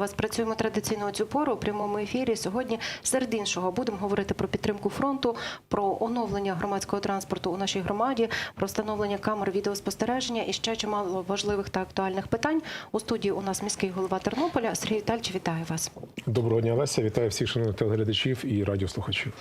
вас. Працюємо традиційно у цю пору у прямому ефірі. Сьогодні серед іншого будемо говорити про підтримку фронту, про оновлення громадського транспорту у нашій громаді, про встановлення камер відеоспостереження і ще чимало важливих та актуальних питань. У студії у нас міський голова Тернополя Сергій Вітальч. Вітаю вас. Доброго дня, Леся. Вітаю всіх шановних телеглядачів і радіослухачів.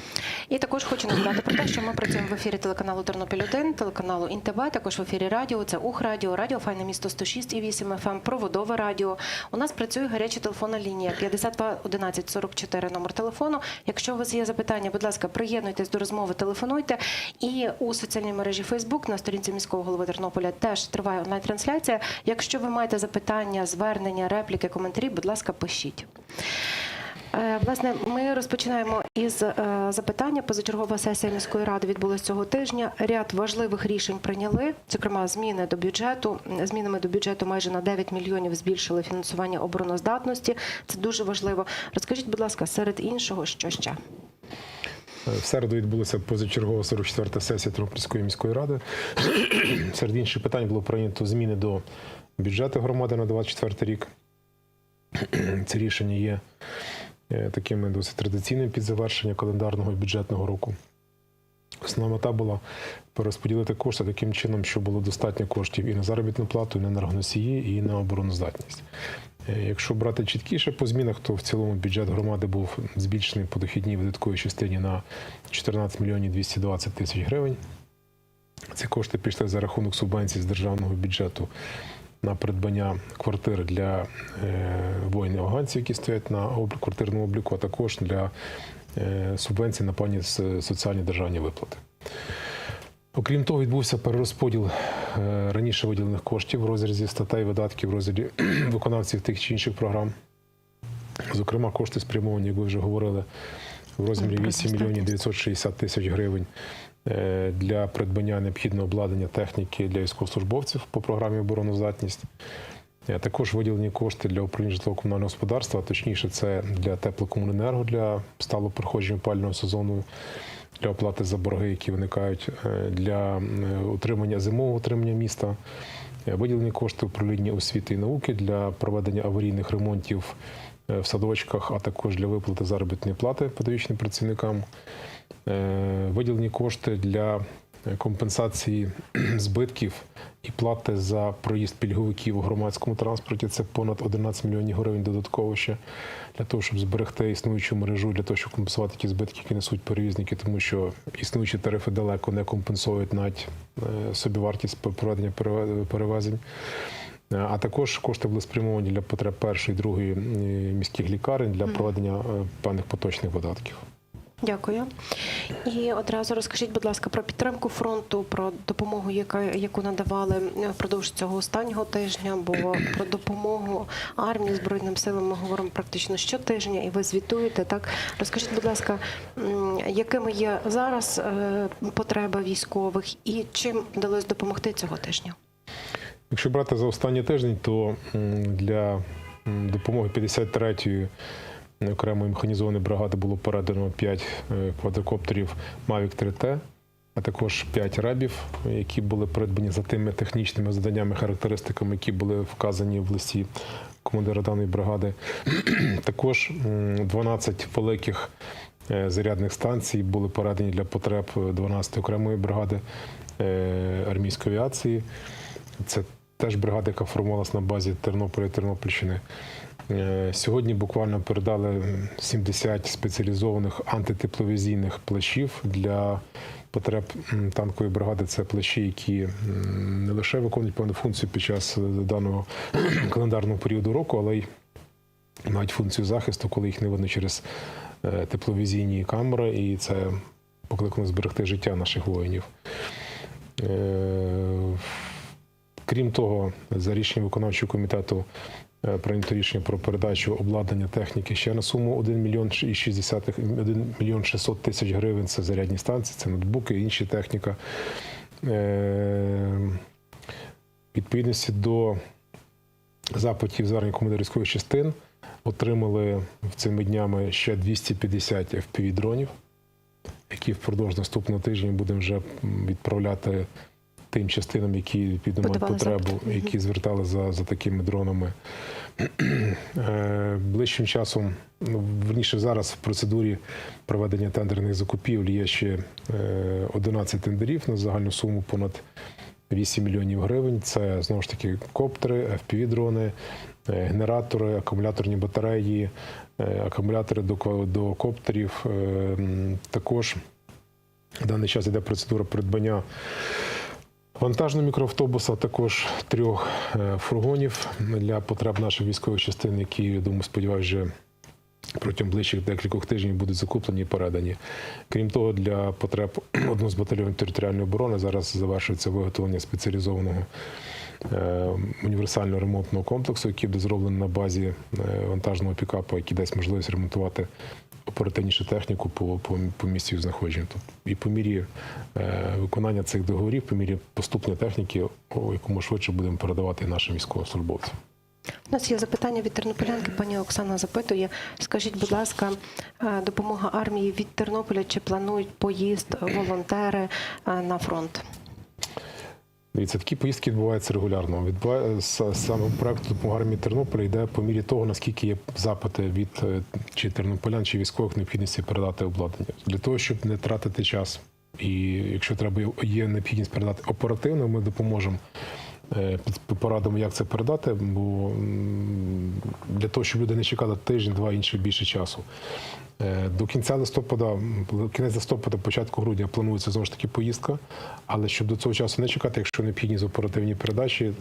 І також хочу нагадати про те, що ми працюємо в ефірі телеканалу Тернопіль 1 телеканалу Інтеб, також в ефірі радіо. Це Ух Радіо, Радіо Файне місто 106 і 8 ФМ, Проводове радіо. У нас працює гаряча телефонна лінія 52 11 44 номер телефону. Якщо у вас є запитання, будь ласка, приєднуйтесь до розмови, телефонуйте. І у соціальній мережі Фейсбук на сторінці міського голови Тернополя теж триває онлайн-трансляція. Якщо ви маєте запитання, звернення, репліки, коментарі, будь ласка, пишіть. Е, Власне, ми розпочинаємо із е, запитання. Позачергова сесія міської ради відбулася цього тижня. Ряд важливих рішень прийняли, зокрема, зміни до бюджету. Змінами до бюджету майже на 9 мільйонів збільшили фінансування обороноздатності. Це дуже важливо. Розкажіть, будь ласка, серед іншого, що ще? В середу відбулася позачергова 44-та сесія Тернопільської міської ради. Серед інших питань було прийнято зміни до бюджету громади на 24 рік. Це рішення є е, такими досить традиційними під завершення календарного і бюджетного року. Основна мета була перерозподілити кошти таким чином, щоб було достатньо коштів і на заробітну плату, і на енергоносії, і на обороноздатність. Е, Якщо брати чіткіше по змінах, то в цілому бюджет громади був збільшений по дохідній видатковій частині на 14 мільйонів 220 тисяч гривень. Ці кошти пішли за рахунок субвенцій з державного бюджету на придбання квартир для е, воїнів афганців, які стоять на квартирному обліку, а також для е, субвенцій на пані соціальні державні виплати. Окрім того, відбувся перерозподіл е, раніше виділених коштів в розрізі статей видатків в розрізі виконавців тих чи інших програм. Зокрема, кошти спрямовані, як ви вже говорили, в розмірі Про 8 мільйонів 960 тисяч гривень для придбання необхідного обладнання техніки для військовослужбовців по програмі обороноздатність. Е, Також виділені кошти для управління житлово-комунального господарства, а точніше, це для теплокомуненерго для стало проходження опального сезону, для оплати за борги, які виникають е, для е, утримання зимового утримання міста. Е, Виділені кошти управління освіти і науки для проведення аварійних ремонтів е, в садочках, а також для виплати заробітної плати педагогічним працівникам. Е, Виділені кошти для компенсації збитків і плати за проїзд пільговиків у громадському транспорті. Це понад 11 мільйонів гривень додатково ще для того, щоб зберегти існуючу мережу, для того, щоб компенсувати ті збитки, які несуть перевізники, тому що існуючі тарифи далеко не компенсують навіть е, собівартість проведення перевезень. А також кошти були спрямовані для потреб першої, другої міських лікарень для проведення е, певних поточних видатків. Дякую. І одразу розкажіть, будь ласка, про підтримку фронту, про допомогу, яка яку надавали впродовж цього останнього тижня. Бо про допомогу армії збройним силам ми говоримо практично щотижня, і ви звітуєте. Так розкажіть, будь ласка, якими є зараз е, потреби військових і чим вдалося допомогти цього тижня? Якщо брати за останній тиждень, то для допомоги 53-ї окремої механізованої бригади було передано 5 е, квадрокоптерів Mavic 3T, а також 5 рабів, які були придбані за тими технічними заданнями, характеристиками, які були вказані в листі командира даної бригади. Також 12 великих е, зарядних станцій були передані для потреб 12-ї окремої бригади е, армійської авіації. Це теж бригада, яка формувалася на базі Тернополя і Тернопільщини. Е, Сьогодні буквально передали 70 спеціалізованих антитепловізійних плащів для потреб танкової бригади. Це плащі, які не лише виконують певну функцію під час е, даного календарного періоду року, але й мають функцію захисту, коли їх не видно через е, тепловізійні камери, і це покликано зберегти життя наших воїнів. Крім того, за рішенням виконавчого комітету е, прийнято рішення про передачу обладнання техніки ще на суму 1 мільйон і 60 1 мільйон 600 тисяч гривень. Це зарядні станції, це ноутбуки, інша техніка. Е, Відповідності до запитів звернень командирів частин отримали цими днями ще 250 FPV-дронів, які впродовж наступного тижня будемо вже відправляти тим частинам, які відповідно мають Подавали потребу, запит. Які звертали за, за такими дронами. Е, Ближчим часом, ну, верніше зараз в процедурі проведення тендерних закупівель є ще е, 11 тендерів на загальну суму понад 8 мільйонів гривень. Це знову ж таки коптери, FPV-дрони, е, генератори, акумуляторні батареї, е, акумулятори до, до коптерів. Е, Також в даний час йде процедура придбання вантажного мікроавтобуса, також трьох е, фургонів для потреб наших військових частин, які, я думаю, сподіваюся, протягом ближчих декількох тижнів будуть закуплені і передані. Крім того, для потреб одного з батальйонів територіальної оборони зараз завершується виготовлення спеціалізованого е, універсального ремонтного комплексу, який буде зроблений на базі е, вантажного пікапа, який дасть можливість ремонтувати оперативнішу техніку по, по, по місцю знаходження. Тобто, і по мірі е, виконання цих договорів, по мірі поступлення техніки, о, якому швидше будемо передавати нашим військовослужбовцям. У нас є запитання від тернополянки. Пані Оксана запитує: скажіть, будь ласка, е, допомога армії від Тернополя чи планують поїзд волонтери е, на фронт? Дивіться, такі поїздки відбуваються регулярно. Відбувається саме проект допомоги армії Тернополя йде по мірі того, наскільки є запити від е, чи тернополян, чи військових необхідності передати обладнання для того, щоб не тратити час. І якщо треба є необхідність передати оперативно, ми допоможемо. Е, під- Порадимо, як це передати, бо для того, щоб люди не чекали тиждень, два інші більше часу. Е, До кінця листопада, кінець листопада, початку грудня планується знову ж таки поїздка. Але щоб до цього часу не чекати, якщо необхідні з оперативні передачі,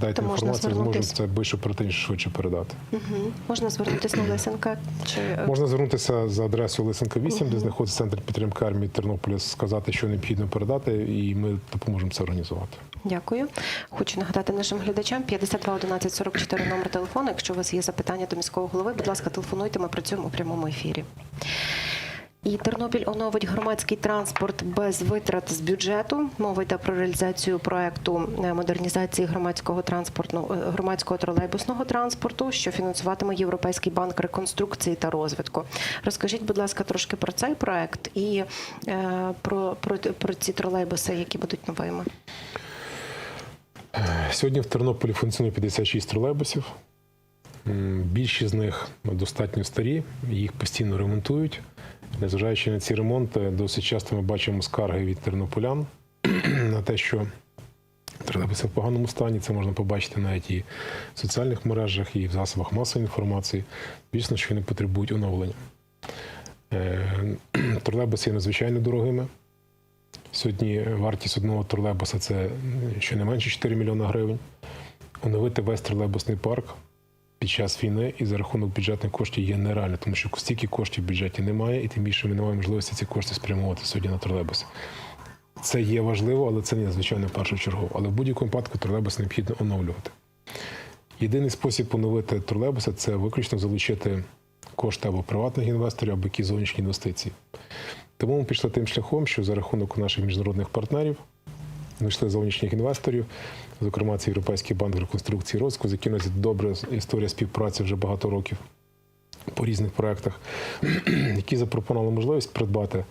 дайте То інформацію, зможемо це більш оперативніше швидше передати. Угу. Можна звернутися на Лисенка чи е, Можна звернутися за адресою Лисенка 8, де знаходиться центр підтримки армії Тернополя, сказати, що необхідно передати, і ми допоможемо це організувати. Дякую. Хочу нагадати нашим глядачам 52 11 44 номер телефону. Якщо у вас є запитання до міського голови, будь ласка, телефонуйте. Ми працюємо у прямому ефірі. І Тернопіль оновить громадський транспорт без витрат з бюджету. Мова йде про реалізацію проекту е, модернізації громадського транспорту е, громадського тролейбусного транспорту, що фінансуватиме Європейський банк реконструкції та розвитку. Розкажіть, будь ласка, трошки про цей проект і е, про, про, про ці тролейбуси, які будуть новими. Сьогодні в Тернополі функціонує 56 тролейбусів. Більшість з них достатньо старі, їх постійно ремонтують. Незважаючи на ці ремонти, досить часто ми бачимо скарги від тернополян на те, що тролейбуси в поганому стані. Це можна побачити навіть і в соціальних мережах, і в засобах масової інформації. Звісно, що вони потребують оновлення. Е, Тролейбуси є надзвичайно дорогими. Сьогодні вартість одного тролейбуса це щонайменше 4 мільйони гривень. Оновити весь тролейбусний парк під час війни і за рахунок бюджетних коштів є нереально, тому що стільки коштів в бюджеті немає, і тим більше ми не маємо можливості ці кошти спрямувати сьогодні на тролейбуси. Це є важливо, але це не звичайно першочергово. Але в будь-якому випадку тролейбус необхідно оновлювати. Єдиний спосіб оновити тролейбуси це виключно залучити кошти або приватних інвесторів, або якісь зовнішні інвестиції. Тому ми пішли тим шляхом, що за рахунок наших міжнародних партнерів знайшли зовнішніх інвесторів, зокрема це Європейський банк реконструкції розвитку, з яким добра історія співпраці вже багато років по різних проєктах, які запропонували можливість придбати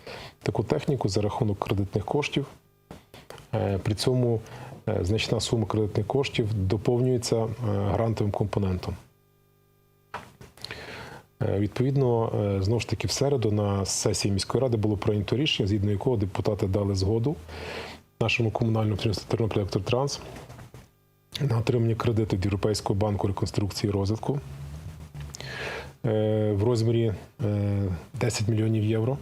таку техніку за рахунок кредитних коштів. Е, При цьому е, значна сума кредитних коштів доповнюється е, грантовим компонентом. Е, Відповідно, е, знову ж таки, в середу на сесії міської ради було прийнято рішення, згідно якого депутати дали згоду нашому комунальному підприємству Тернопіль Електротранс на отримання кредиту від Європейського банку реконструкції і розвитку е, в розмірі е, 10 мільйонів євро.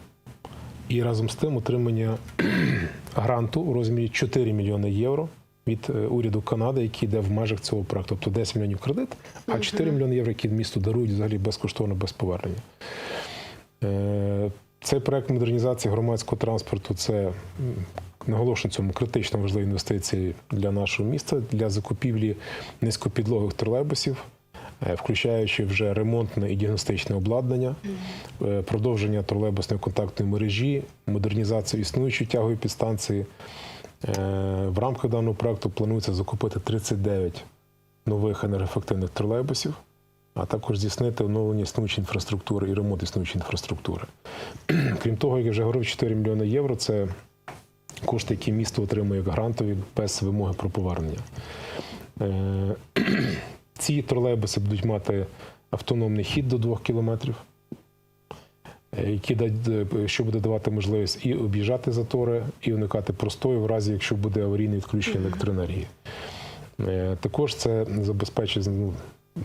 І разом з тим отримання гранту у розмірі 4 мільйони євро від е, уряду Канади, який йде в межах цього проекту. Тобто 10 мільйонів кредит, а 4 мільйони євро, які місту дарують взагалі безкоштовно, без повернення. Е, Цей проект модернізації громадського транспорту це наголошую на цьому критично важливі інвестиції для нашого міста для закупівлі низькопідлогих тролейбусів, е, включаючи вже ремонтне і діагностичне обладнання, продовження тролейбусної контактної мережі, модернізацію існуючої тягової підстанції. Е, В рамках даного проекту планується закупити 39 нових енергоефективних тролейбусів, а також здійснити оновлення існуючої інфраструктури і ремонт існуючої інфраструктури. Крім того, як я вже говорив, 4 мільйони євро це кошти, які місто отримує як грантові без вимоги про повернення. Е, Ці тролейбуси будуть мати автономний хід до 2 кілометрів, які дають- е, що буде давати можливість і об'їжджати затори, і уникати простою, в разі якщо буде аварійне відключення електроенергії. Е, Також це забезпечить ну,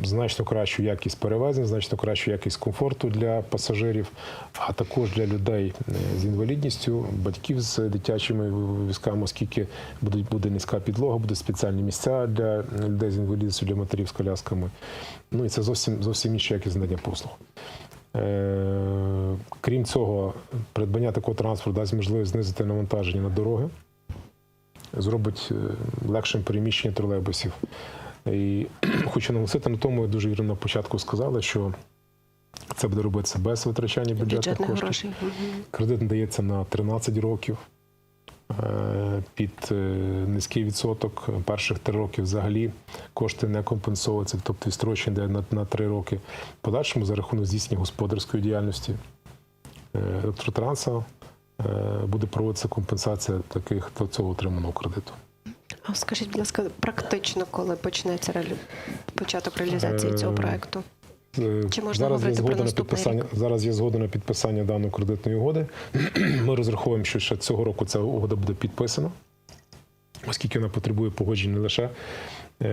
значно кращу якість перевезень, значно кращу якість комфорту для пасажирів, а також для людей е, з інвалідністю, батьків з дитячими візками, оскільки буде, буде низька підлога, будуть спеціальні місця для людей з інвалідністю, для матерів з колясками. Ну і це зовсім зовсім інша якість надання послуг. Е, Крім цього, придбання такого транспорту дасть можливість знизити навантаження на дороги, зробить е, легшим переміщення тролейбусів. І хочу наголосити на тому, я дуже вірно на початку сказали, що це буде робитися без витрачання бюджетних, Бюджетних коштів. грошей. Кредит надається на 13 років під е, низький відсоток. Перших три роки взагалі кошти не компенсовуються, тобто відстрочення йде на, на 3 роки. Подальшому за рахунок здійснення господарської діяльності е, електротранса е, буде проводитися компенсація таких до цього отриманого кредиту. А скажіть, будь ласка, практично, коли почнеться реалі... початок реалізації цього Е, проекту? Е, Чи можна зараз є згода на підписання підписання. Зараз є згода на підписання даної кредитної угоди. Ми розраховуємо, що ще цього року ця угода буде підписана, оскільки вона потребує погодження не лише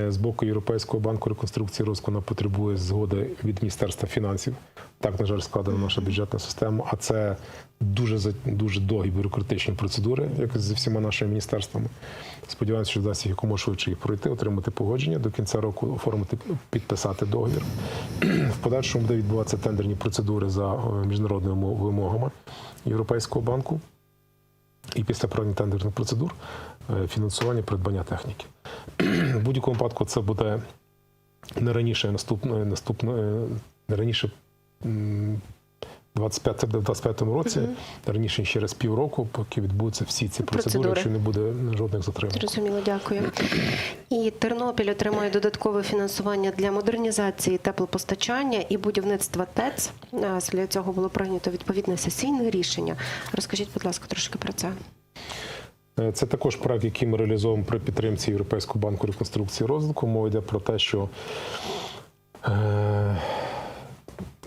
з боку Європейського банку реконструкції розвитку, вона потребує згоди від Міністерства фінансів. Так, на жаль, складена наша бюджетна система, а це дуже дуже довгі бюрократичні процедури, як зі всіма нашими міністерствами. Сподіваємося, що вдасться якомога швидше їх пройти, отримати погодження до кінця року, оформити підписати договір. В подальшому буде відбуватися тендерні процедури за е, міжнародними вимогами Європейського банку. І після проведення тендерних процедур е, фінансування придбання техніки. В будь-якому випадку це буде не раніше наступної наступної не раніше. м, 25, це буде в 25-му році, не раніше через півроку, поки відбудуться всі ці процедури, Процедури. якщо не буде жодних затримок. Зрозуміло, дякую. І Тернопіль отримує додаткове фінансування для модернізації теплопостачання і будівництва ТЕЦ. Для цього було прийнято відповідне сесійне рішення. Розкажіть, будь ласка, трошки про це. Е, Це також проект, який ми реалізовуємо при підтримці Європейського банку реконструкції і розвитку. Мова йде про те, що е,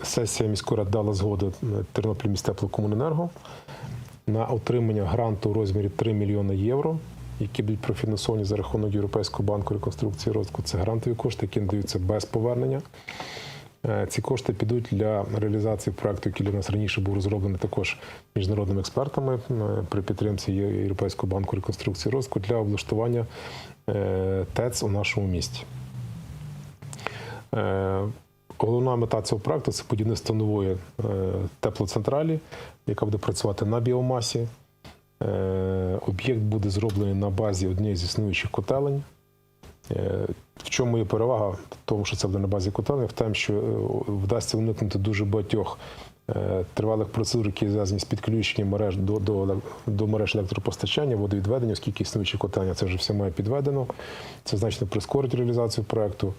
сесія міської ради дала згоду Тернопіль містеплокомуненерго на отримання гранту у розмірі 3 мільйони євро, які будуть профінансовані за рахунок Європейського банку реконструкції і розвитку. Це грантові кошти, які надаються без повернення. Е, Ці кошти підуть для реалізації проекту, який для нас раніше був розроблений також міжнародними експертами е, при підтримці Європейського банку реконструкції і розвитку для облаштування е, ТЕЦ у нашому місті. Головна мета цього проекту це будівництво нової теплоцентралі, яка буде працювати на біомасі. Об'єкт буде зроблений на базі однієї з існуючих котелень. Е, В чому є перевага? В тому, що це буде на базі котелень, в тому, що е, вдасться уникнути дуже багатьох е, тривалих процедур, які зв'язані з підключенням мереж до, до, до мереж електропостачання, водовідведення, оскільки існуючі котельня це вже все має підведено. Це значно прискорить реалізацію проекту.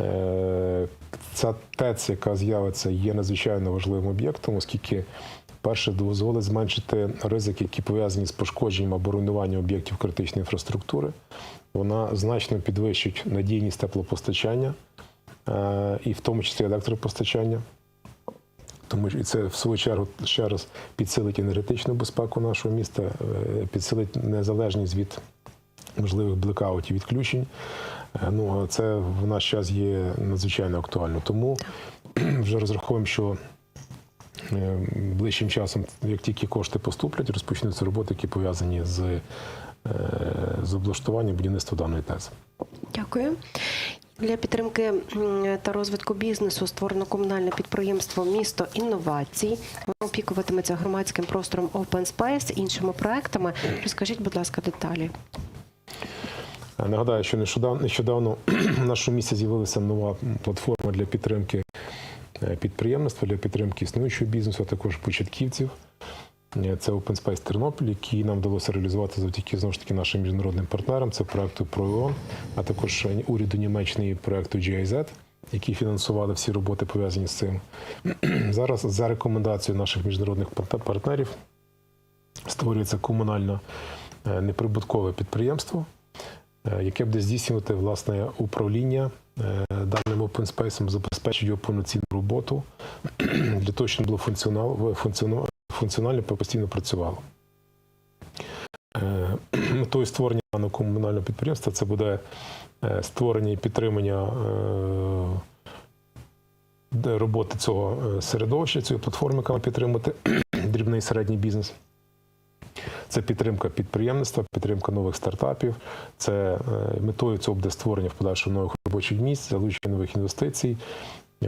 Е, Ця ТЕЦ, яка з'явиться, є надзвичайно важливим об'єктом, оскільки перше дозволить зменшити ризики, які пов'язані з пошкодженням або руйнуванням об'єктів критичної інфраструктури. Вона значно підвищить надійність теплопостачання е, і в тому числі електропостачання. Тому що і це в свою чергу ще раз підсилить енергетичну безпеку нашого міста, е, підсилить незалежність від можливих блекаутів відключень. Е, Ну, це в наш час є надзвичайно актуально. Тому вже розраховуємо, що ближчим часом, як тільки кошти поступлять, розпочнуться роботи, які пов'язані з, е, з облаштуванням будівництва даної тези. Дякую. Для підтримки та розвитку бізнесу створено комунальне підприємство Місто інновацій. Воно опікуватиметься громадським простором Open Space, іншими проектами. Розкажіть, будь ласка, деталі. Е, Нагадаю, що нещодавно, в нашому місті з'явилася нова платформа для підтримки е, підприємництва, для підтримки існуючого бізнесу, а також початківців. Е, Це Open Space Тернопіль, який нам вдалося реалізувати завдяки знову ж таки нашим міжнародним партнерам. Це проекту ProEon, а також уряду Німеччини і проекту GIZ, які фінансували всі роботи пов'язані з цим. Зараз за рекомендацією наших міжнародних партнерів створюється комунальна е, неприбуткове підприємство, е, яке буде здійснювати власне управління е, даним open space, забезпечити його повноцінну роботу для того, щоб було функціонал, функціонал, функціонально постійно працювало. Е, Метою створення даного комунального підприємства це буде е, створення і підтримання е, роботи цього е, середовища, цієї платформи, яка має підтримати дрібний і середній бізнес. Це підтримка підприємництва, підтримка нових стартапів. Це метою цього буде створення в подальшому нових робочих місць, залучення нових інвестицій,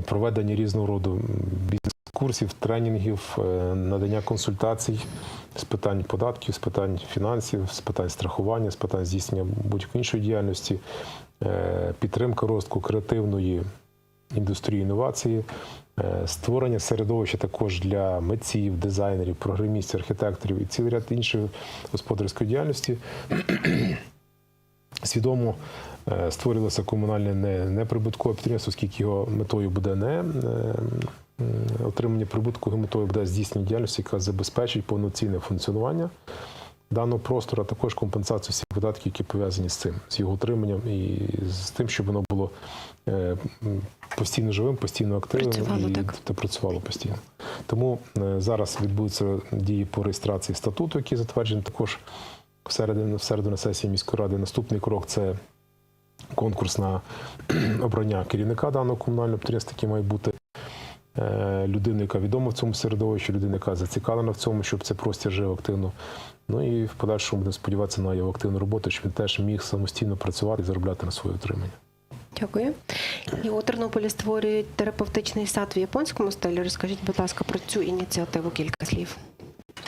проведення різного роду бізнес-курсів, тренінгів, е, надання консультацій з питань податків, з питань фінансів, з питань страхування, з питань здійснення будь-якої іншої діяльності, е, підтримка розвитку креативної індустрії інновації, створення середовища також для митців, дизайнерів, програмістів, архітекторів і цілий ряд іншої господарської діяльності. Свідомо е, створювалося комунальне не- неприбуткове підприємство, оскільки його метою буде не е, отримання прибутку, його метою буде здійснення діяльності, яка забезпечить повноцінне функціонування даного простору, а також компенсацію всіх видатків, які пов'язані з цим, з його утриманням і з тим, щоб воно було е, постійно живим, постійно активним Працювало, і так. та працювало постійно. Тому е, зараз відбудуться дії по реєстрації статуту, який затверджений також в середу, в середу на сесії міської ради. Наступний крок це конкурс на обрання керівника даного комунального підприємства, який має бути е, яка відома в цьому середовищі, людина, яка зацікавлена в цьому, щоб цей простір жив активно. Ну і в подальшому будемо сподіватися на його активну роботу, щоб він теж міг самостійно працювати і заробляти на своє утримання. Дякую. І у Тернополі створюють терапевтичний сад в японському стилі. Розкажіть, будь ласка, про цю ініціативу кілька слів.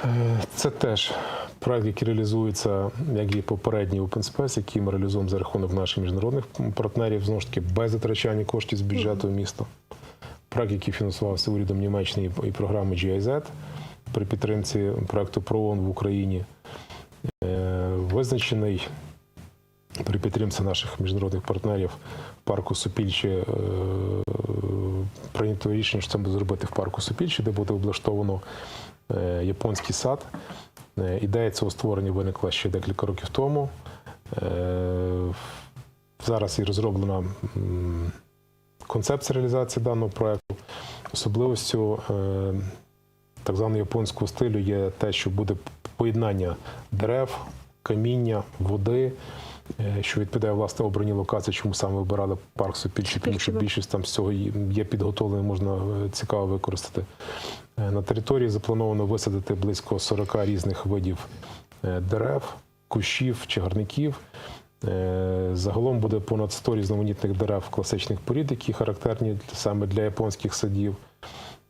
Е, Це теж проект, який реалізується, як і попередній Open Space, який ми реалізуємо за рахунок наших міжнародних партнерів, знову ж таки, без затрачання коштів з бюджету міста. Проект, який фінансувався урядом Німеччини і програми GIZ при підтримці проекту ПРООН в Україні, Е, визначений при підтримці наших міжнародних партнерів парку Супільче прийнято рішення, що це буде зробити в парку Супільче, де буде облаштовано е, японський сад. Е, Ідея цього створення виникла ще декілька років тому. Зараз і розроблена концепція реалізації даного проекту. Особливостю е, так званого японського стилю є те, що буде поєднання дерев, каміння, води, е, що відповідає власне обраній локації, чому саме вибирали парк Сопільчі, тому що більшість там з цього є підготовлено, можна е, цікаво використати. На території заплановано висадити близько 40 різних видів дерев, кущів, чагарників. Е, Загалом буде понад 100 різноманітних дерев класичних порід, які характерні саме для японських садів.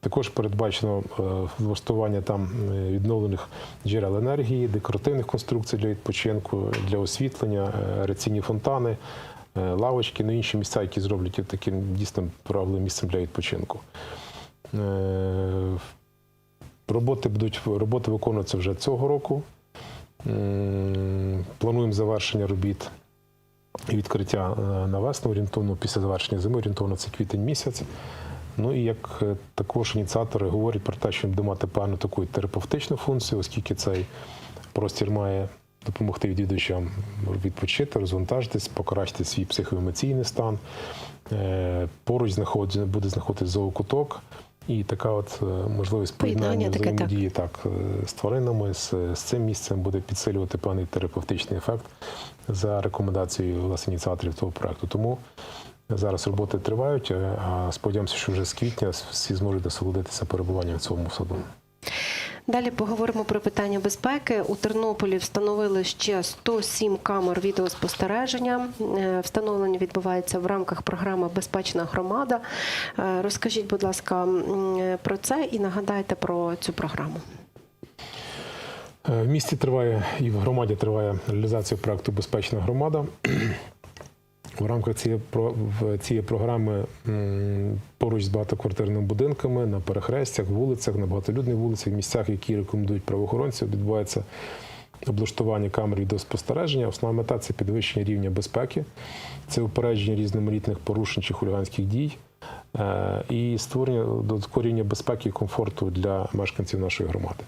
Також передбачено е, влаштування там е, відновлених джерел енергії, декоративних конструкцій для відпочинку, для освітлення, е, реційні фонтани, е, лавочки, ну інші місця, які зроблять таким дійсно правильним місцем для відпочинку. Е, Роботи будуть роботи виконуються вже цього року. М, Плануємо завершення робіт і відкриття е, на весну орієнтовно після завершення зими, орієнтовно це квітень місяць. Ну і як е, також ініціатори говорять про те, що буде мати певну таку терапевтичну функцію, оскільки цей простір має допомогти відвідувачам відпочити, розвантажитись, покращити свій психоемоційний стан. Е, Поруч буде знаходитись зоокуток. І така от е, можливість Поєднання взаємодії так. так, е, з тваринами, з, з цим місцем буде підсилювати певний терапевтичний ефект за рекомендацією власне, ініціаторів цього проекту. Тому зараз роботи тривають, е, а сподіваємося, що вже з квітня всі зможуть насолодитися перебуванням в цьому саду. Далі поговоримо про питання безпеки. У Тернополі встановили ще 107 камер відеоспостереження. Е, Встановлення відбувається в рамках програми Безпечна громада. Е, Розкажіть, будь ласка, про це і нагадайте про цю програму. Е, В місті триває і в громаді триває реалізація проекту Безпечна громада. В рамках цієї, цієї програми поруч з багатоквартирними будинками на перехрестях, вулицях, на багатолюдних вулицях, місцях, які рекомендують правоохоронці, відбувається облаштування камер відеоспостереження. Основна мета це підвищення рівня безпеки, це упередження різноманітних порушень чи хуліганських дій е, і створення додаткового безпеки і комфорту для мешканців нашої громади.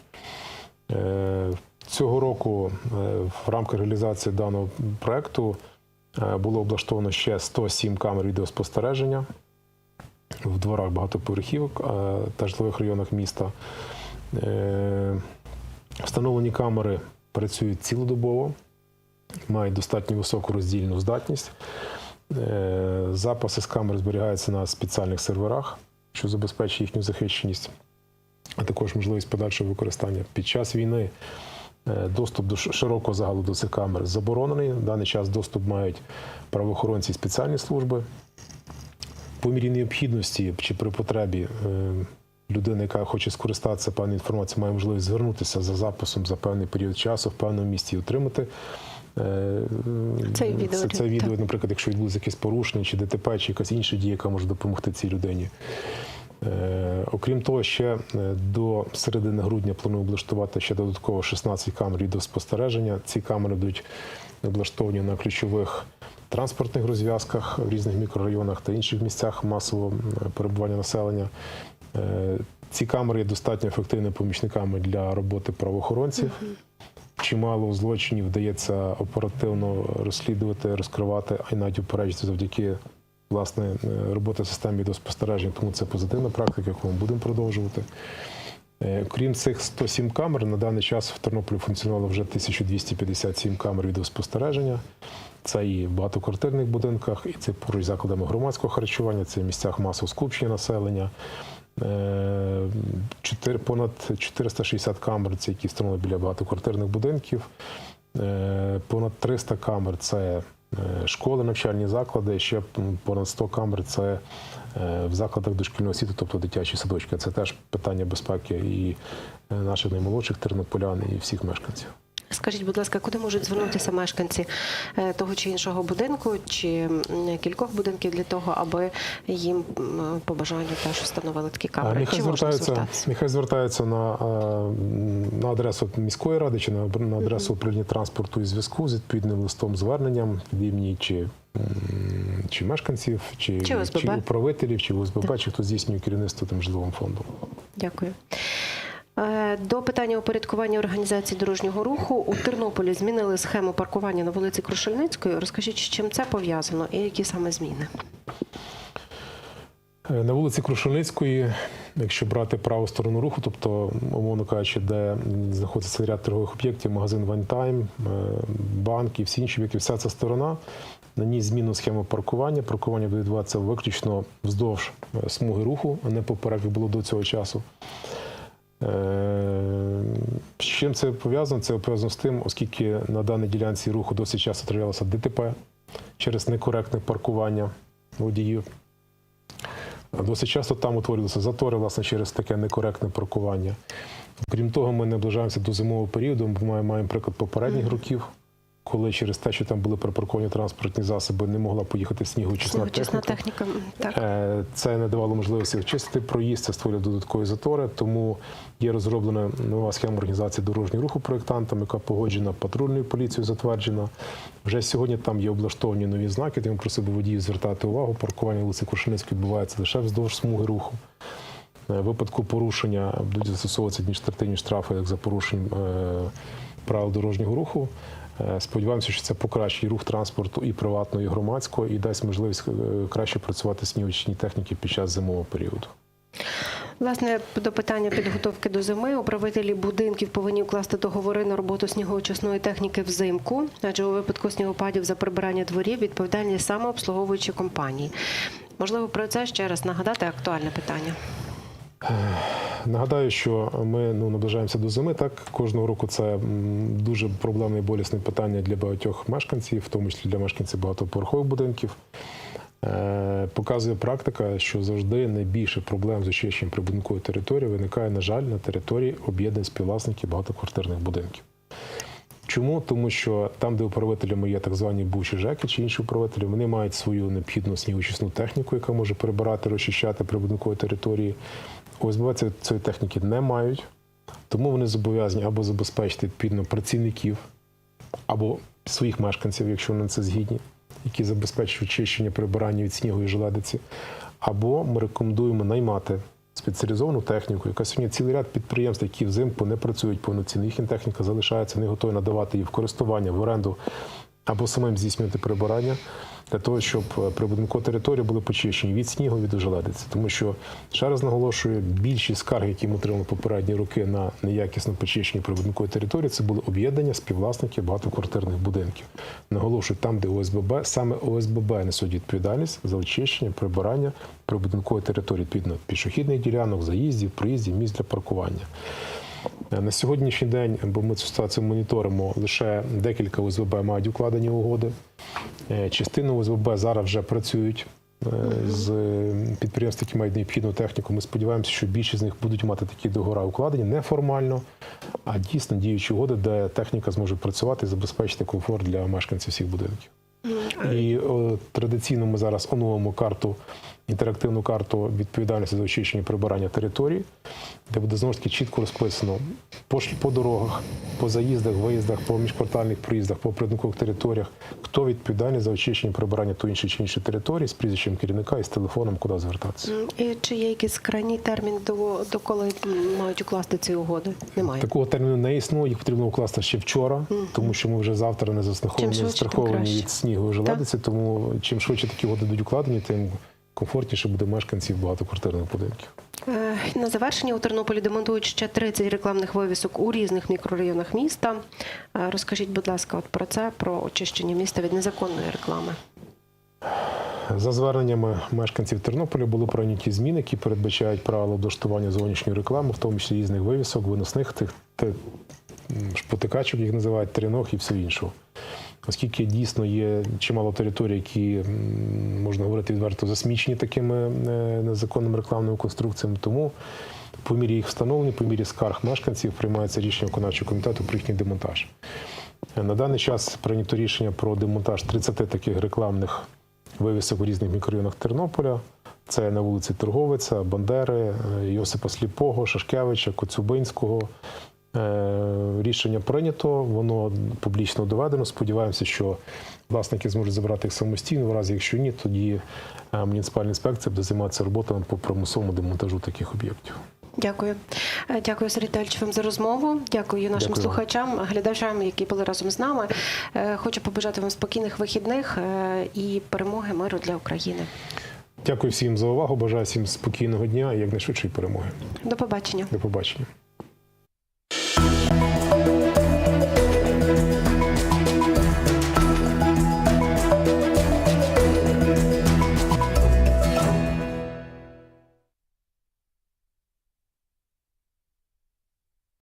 Е, Цього року е, в рамках реалізації даного проекту було облаштовано ще 107 камер відеоспостереження в дворах багатоповерхівок е, та житлових районах міста. Е, Встановлені камери працюють цілодобово, мають достатньо високу роздільну здатність. Е, Записи з камер зберігаються на спеціальних серверах, що забезпечує їхню захищеність, а також можливість подальшого використання. Під час війни е, доступ до широкого загалу до цих камер заборонений. В даний час доступ мають правоохоронці і спеціальні служби. По мірі необхідності чи при потребі е, людина, яка хоче скористатися певною інформацією, має можливість звернутися за записом за певний період часу в певному місці і отримати. е, Цей відео, це, це відео, наприклад, якщо відбулося якесь порушення, чи ДТП, чи якась інша дія, яка може допомогти цій людині. Е, окрім того, ще е, до середини грудня планую облаштувати ще додатково 16 камер відеоспостереження. Ці камери будуть облаштовані на ключових транспортних розв'язках в різних мікрорайонах та інших місцях масового перебування населення. Е, Ці камери є достатньо ефективними помічниками для роботи правоохоронців. Чимало злочинів вдається оперативно розслідувати, розкривати, а й навіть упереджити завдяки власне е, роботи системи відеоспостереження. Тому це позитивна практика, яку ми будемо продовжувати. Е, Крім цих 107 камер, на даний час в Тернополі функціонувало вже 1257 камер відеоспостереження. Це і в багатоквартирних будинках, і це поруч закладами громадського харчування, це в місцях масового скупчення населення. Е, Понад 460 камер, це які встановлені біля багатоквартирних будинків. Понад 300 камер це школи, навчальні заклади, ще понад 100 камер це е, в закладах дошкільної освіти, тобто дитячі садочки. Це теж питання безпеки і е, наших наймолодших тернополян, і всіх мешканців. Скажіть, будь ласка, куди можуть звернутися мешканці е, того чи іншого будинку, чи кількох будинків для того, аби їм по бажанню теж встановили такі камери? Нехай Чи можна звертаються, нехай звертаються на, е, на адресу міської ради чи на, на адресу управління транспорту і зв'язку з відповідним листом зверненням від імені чи, чи мешканців, чи, Чи чи управителів, чи ОСББ, чи хто здійснює керівництво тим житловим фондом. Дякую. Е, До питання упорядкування організації дорожнього руху у Тернополі змінили схему паркування на вулиці Крушельницької. Розкажіть, з чим це пов'язано і які саме зміни? Е, На вулиці Крушельницької, якщо брати праву сторону руху, тобто, умовно кажучи, де знаходиться ряд торгових об'єктів, магазин Вантайм, банк і всі інші об'єкти, вся ця сторона, на ній зміну схему паркування. Паркування буде відбуватися виключно вздовж е, смуги руху, а не поперек, було до цього часу. Е, З чим це пов'язано? Це пов'язано з тим, оскільки на даній ділянці руху досить часто траплялося ДТП через некоректне паркування водіїв. Досить часто там утворювалися затори власне через таке некоректне паркування. Крім того, ми наближаємося до зимового періоду. Ми маємо, маємо приклад попередніх років, коли через те, що там були припарковані транспортні засоби, не могла поїхати Снігочисна техніка. техніка. Так. Е, Це не давало можливості очистити проїзд, це створює додаткові затори. Тому є розроблена нова схема організації дорожнього руху проєктантами, яка погоджена патрульною поліцією, затверджена. Вже сьогодні там є облаштовані нові знаки, тому просив би водіїв звертати увагу. Паркування вулиці Крушеницької відбувається лише вздовж смуги руху. Е, В випадку порушення будуть застосовуватися адміністративні штрафи як за порушення е, правил дорожнього руху. Е, Сподіваємося, що це покращить рух транспорту і приватного, і громадського, і дасть можливість е, краще працювати снігочній техніки під час зимового періоду. Власне, до питання підготовки до зими управителі будинків повинні укласти договори на роботу снігоочисної техніки взимку, адже у випадку снігопадів за прибирання дворів відповідальні саме обслуговуючі компанії. Можливо, про це ще раз нагадати актуальне питання. Нагадаю, що ми ну, наближаємося до зими. Так кожного року це дуже проблемне і болісне питання для багатьох мешканців, в тому числі для мешканців багатоповерхових будинків. Е, Показує практика, що завжди найбільше проблем з очищенням прибудинкової території виникає, на жаль, на території об'єднань співвласників багатоквартирних будинків. Чому? Тому що там, де управителями є так звані бучі ЖЕКи чи інші управителі, вони мають свою необхідну снігочисну техніку, яка може прибирати, розчищати прибудинкові території. ОСББ ці- цієї техніки не мають, тому вони зобов'язані або забезпечити відповідно працівників, або своїх мешканців, якщо вони це згідні, які забезпечують очищення прибирання від снігу і желедиці. Або ми рекомендуємо наймати спеціалізовану техніку, яка сьогодні цілий ряд підприємств, які взимку не працюють повноцінно, їхня техніка залишається, не готові надавати її в користування, в оренду або самим здійснювати прибирання для того, щоб е, прибудинкові території були почищені від снігу, від ожеледиці. Тому що, ще раз наголошую, більшість скарг, які ми отримали попередні роки на неякісно почищені прибудинкові території, це були об'єднання співвласників багатоквартирних будинків. Наголошую, там, де ОСББ, саме ОСББ несуть відповідальність за очищення, прибирання прибудинкової території, відповідно пішохідних ділянок, заїздів, приїздів, місць для паркування. Е, На сьогоднішній день, бо ми цю ситуацію моніторимо, лише декілька ОСББ мають укладені угоди. Е, Частина ОСББ зараз вже працюють е, з підприємств, які мають необхідну техніку. Ми сподіваємося, що більшість з них будуть мати такі договори укладені не формально, а дійсно діючі угоди, де техніка зможе працювати і забезпечити комфорт для мешканців всіх будинків. І о, традиційно ми зараз оновимо карту, інтерактивну карту відповідальності за очищення і прибирання території, де буде знову ж таки чітко розписано по, по дорогах, по заїздах, виїздах, по міжквартальних проїздах, по приднукових територіях, хто відповідальний за очищення і прибирання тої іншої чи іншої території з прізвищем керівника і з телефоном, куди звертатися. І чи є якийсь крайній термін до, до коли мають укласти ці угоди? Немає. Такого терміну не існує, їх потрібно укласти ще вчора, тому що ми вже завтра не застраховані, швидше, застраховані від снігу і желедиці, тому чим швидше такі угоди будуть укладені, тим комфортніше буде мешканців багатоквартирних будинків. Е, На завершення у Тернополі демонтують ще 30 рекламних вивісок у різних мікрорайонах міста. Е, Розкажіть, будь ласка, от про це, про очищення міста від незаконної реклами. За зверненнями мешканців Тернополя були прийняті зміни, які передбачають правила облаштування зовнішньої реклами, в тому числі різних вивісок, виносних тих м, шпотикачок, їх називають триног і все іншого. Оскільки дійсно є чимало територій, які можна говорити відверто засмічені такими е, незаконними рекламними конструкціями, тому по мірі їх встановлення, по мірі скарг мешканців приймається рішення виконавчого комітету про їхній демонтаж. Е, На даний час прийнято рішення про демонтаж 30 таких рекламних вивісок у різних мікрорайонах Тернополя. Це на вулиці Торговиця, Бандери, е, Йосипа Сліпого, Шашкевича, Коцюбинського. Е, Рішення прийнято, воно публічно доведено. Сподіваємося, що власники зможуть забрати їх самостійно. В разі, якщо ні, тоді е, муніципальна інспекція буде займатися роботами по примусовому демонтажу таких об'єктів. Дякую. Е, Дякую, Сергій Віталійович, вам за розмову. Дякую нашим Дякую слухачам, глядачам, які були разом з нами. Хочу побажати вам спокійних вихідних і перемоги миру для України. Дякую всім за увагу. Бажаю всім спокійного дня і якнайшвидшої перемоги. До побачення. До побачення.